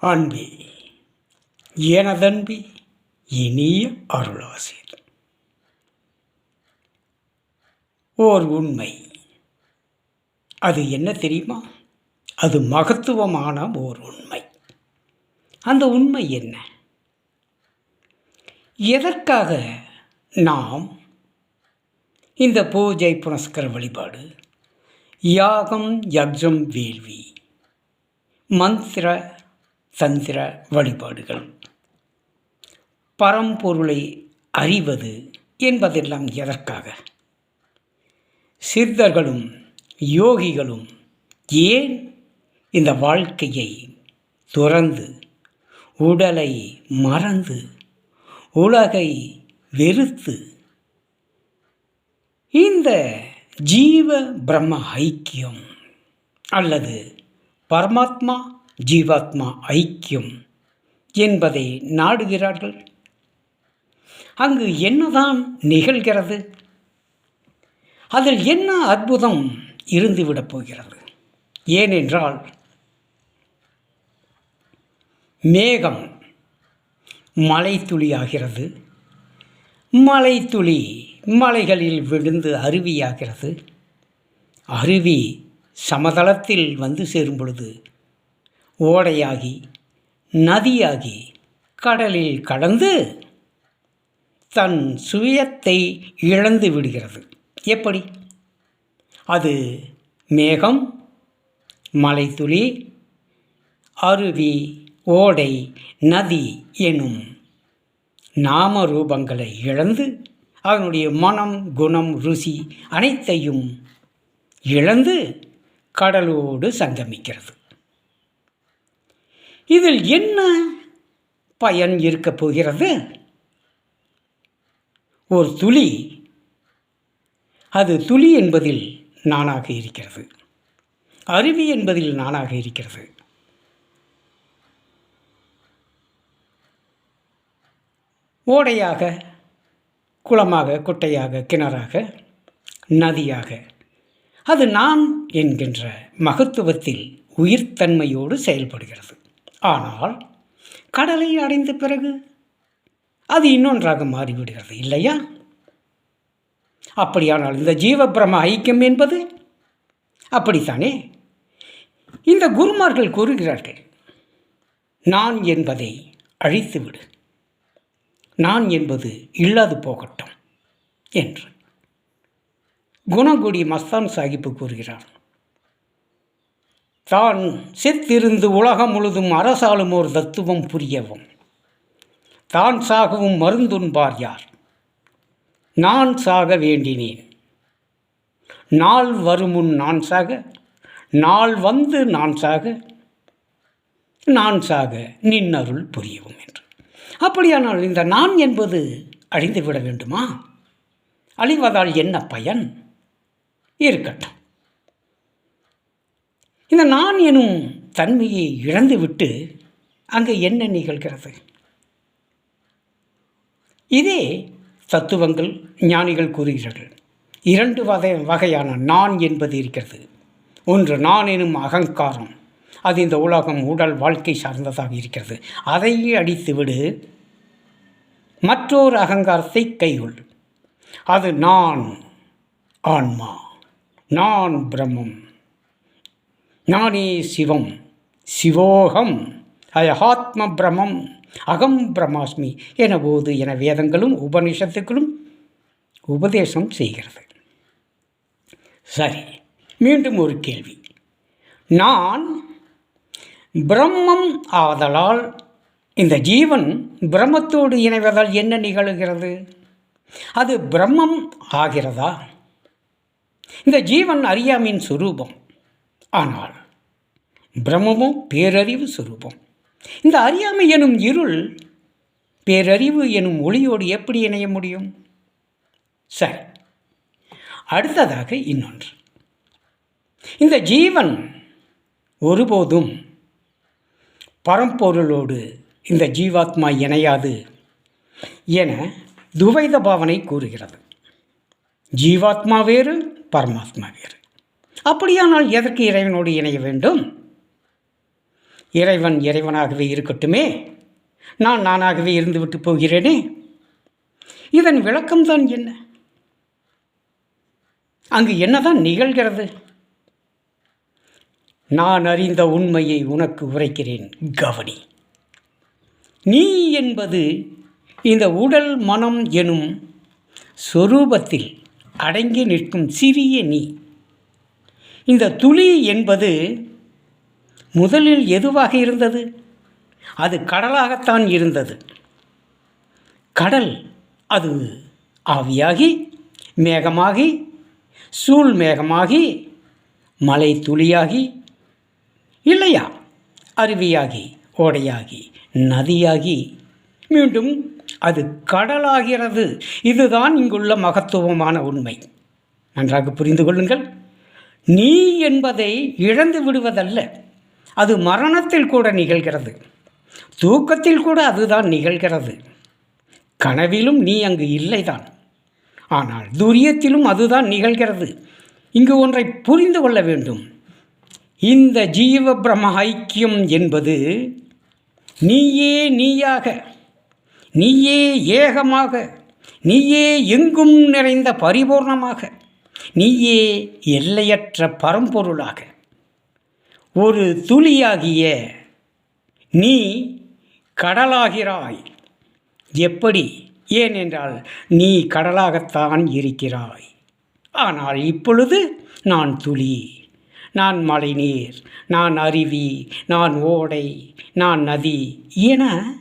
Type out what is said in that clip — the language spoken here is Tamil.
அன்பே எனதன்பி இனிய அருளாசிர் ஓர் உண்மை. அது என்ன தெரியுமா? அது மகத்துவமான ஓர் உண்மை. அந்த உண்மை என்ன? எதற்காக நாம் இந்த பூஜை புனஸ்கர வழிபாடு? யாகம் யக்ஜம் வேள்வி மந்திர தந்திர வழிபாடுகள். பரம்பொருளை அறிவது என்பதெல்லாம் எதற்காக? சித்தர்களும் யோகிகளும் ஏன் இந்த வாழ்க்கையை துறந்து உடலை மறந்து உலகை வெறுத்து இந்த ஜீவ பிரம்ம ஐக்கியம் அல்லது பரமாத்மா ஜீவாத்மா ஐக்கியம் என்பதை நாடுகிறார்கள். அங்கு என்னதான் நிகழ்கிறது? அதில் என்ன அற்புதம் இருந்துவிடப் போகிறது? ஏனென்றால் மேகம் மலை துளியாகிறது மலை துளி மலைகளில் விழுந்து அருவியாகிறது. அருவி சமதளத்தில் வந்து சேரும் பொழுது ஓடையாகி நதியாகி கடலில் கடந்து தன் சுயத்தை இழந்து விடுகிறது. எப்படி? அது மேகம் மலைத்துளி அருவி ஓடை நதி எனும் நாம ரூபங்களை இழந்து அதனுடைய மனம் குணம் ருசி அனைத்தையும் இழந்து கடலோடு சங்கமிக்கிறது. இதில் என்ன பயன் இருக்கப் போகிறது? ஒரு துளி. அது துளி என்பதில் நானாக இருக்கிறது. அருவி என்பதில் நானாக இருக்கிறது. ஓடையாக குளமாக குட்டையாக கிணறாக நதியாக. அது நான் என்கின்ற மகத்துவத்தில் உயிர்த்தன்மையோடு செயல்படுகிறது. ஆனால் கடலை அடைந்த பிறகு அது இன்னொன்றாக மாறிவிடுகிறது இல்லையா? அப்படியானால் இந்த ஜீவபிரம ஐக்கியம் என்பது அப்படித்தானே? இந்த குருமார்கள் கூறுகிறார்கள் நான் என்பதை அழித்துவிடு. நான் என்பது இல்லாது போகட்டும் என்று. குணங்குடி மஸ்தான் சாஹிப்பு கூறுகிறார் தான் செத்திருந்து உலகம் முழுதும் அரசாளும் ஒரு தத்துவம் புரியவும். தான் சாகவும் மருந்துண்பார் யார்? நான் சாக வேண்டினேன். நாள் வருமுன் நான் சாக நாள் வந்து நான் சாக நான் சாக நின்னருள் புரியவும் என்று. அப்படியானால் இந்த நான் என்பது அழிந்துவிட வேண்டுமா? அழிவதால் என்ன பயன்? இருக்கட்டும். இந்த நான் எனும் தன்மையை இழந்துவிட்டு அங்கே என்ன நிகழ்கிறது? இதே தத்துவங்கள் ஞானிகள் கூறுகிறார்கள். இரண்டு வகை வகையான நான் என்பது இருக்கிறது. ஒன்று நான் எனும் அகங்காரம். அது இந்த உலகம் உடல் வாழ்க்கை சார்ந்ததாக இருக்கிறது. அதையே அடித்துவிடு. மற்றொரு அகங்காரத்தை கைகொள். அது நான் ஆன்மா. நான் பிரம்மம். நானே சிவம் சிவோகம் அயஹாத்ம பிரமம் அகம் பிரம்மாஸ்மி என போது என வேதங்களும் உபனிஷத்துக்களும் உபதேசம் செய்கிறது. சரி மீண்டும் ஒரு கேள்வி. நான் பிரம்மம் ஆதலால் இந்த ஜீவன் பிரம்மத்தோடு இணைவதால் என்ன நிகழுகிறது? அது பிரம்மம் ஆகிறதா? இந்த ஜீவன் அறியாமையின் சுரூபம் ஆனால் பிரம்மமும் பேரறிவு சுரூபம். இந்த அறியாமை எனும் இருள் பேரறிவு எனும் ஒளியோடு எப்படி இணைய முடியும்? சரி அடுத்ததாக இன்னொன்று. இந்த ஜீவன் ஒருபோதும் பரம்பொருளோடு இந்த ஜீவாத்மா இணையாது என துவைத பாவனை கூறுகிறது. ஜீவாத்மா வேறு பரமாத்மா வேறு. அப்படியானால் எதற்கு இறைவனோடு இணைய வேண்டும்? இறைவன் இறைவனாகவே இருக்கட்டுமே. நான் நானாகவே இருந்துவிட்டு போகிறேனே. இதன் விளக்கம்தான் என்ன? அங்கு என்னதான் நிகழ்கிறது? நான் அறிந்த உண்மையை உனக்கு உரைக்கிறேன் கவனி. நீ என்பது இந்த உடல் மனம் எனும் சொரூபத்தில் அடங்கி நிற்கும் சிறிய நீ. இந்த துளி என்பது முதலில் எதுவாக இருந்தது? அது கடலாகத்தான் இருந்தது. கடல் அது ஆவியாகி மேகமாகி சூழ் மேகமாகி மலை துளியாகி இல்லையா? அருவியாகி ஓடையாகி நதியாகி. மீண்டும் அது கடலாகிறது. இதுதான் இங்குள்ள மகத்துவமான உண்மை. நன்றாக புரிந்து கொள்ளுங்கள். நீ என்பதை இழந்து விடுவதல்ல. அது மரணத்தில் கூட நிகழ்கிறது. தூக்கத்தில் கூட அதுதான் நிகழ்கிறது. கனவிலும் நீ அங்கு இல்லைதான். ஆனால் துரியத்திலும் அதுதான் நிகழ்கிறது. இங்கு ஒன்றை புரிந்து கொள்ள வேண்டும். இந்த ஜீவ பிரம்ம ஐக்கியம் என்பது நீயே நீயாக நீயே ஏகமாக நீயே எங்கும் நிறைந்த பரிபூர்ணமாக நீயே எல்லையற்ற பரம்பொருளாக. ஒரு துளியாகிய நீ கடலாகிறாய். எப்படி? ஏனென்றால் நீ கடலாகத்தான் இருக்கிறாய். ஆனால் இப்பொழுது நான் துளி. நான் மழைநீர் நான் அருவி நான் ஓடை நான் நதி என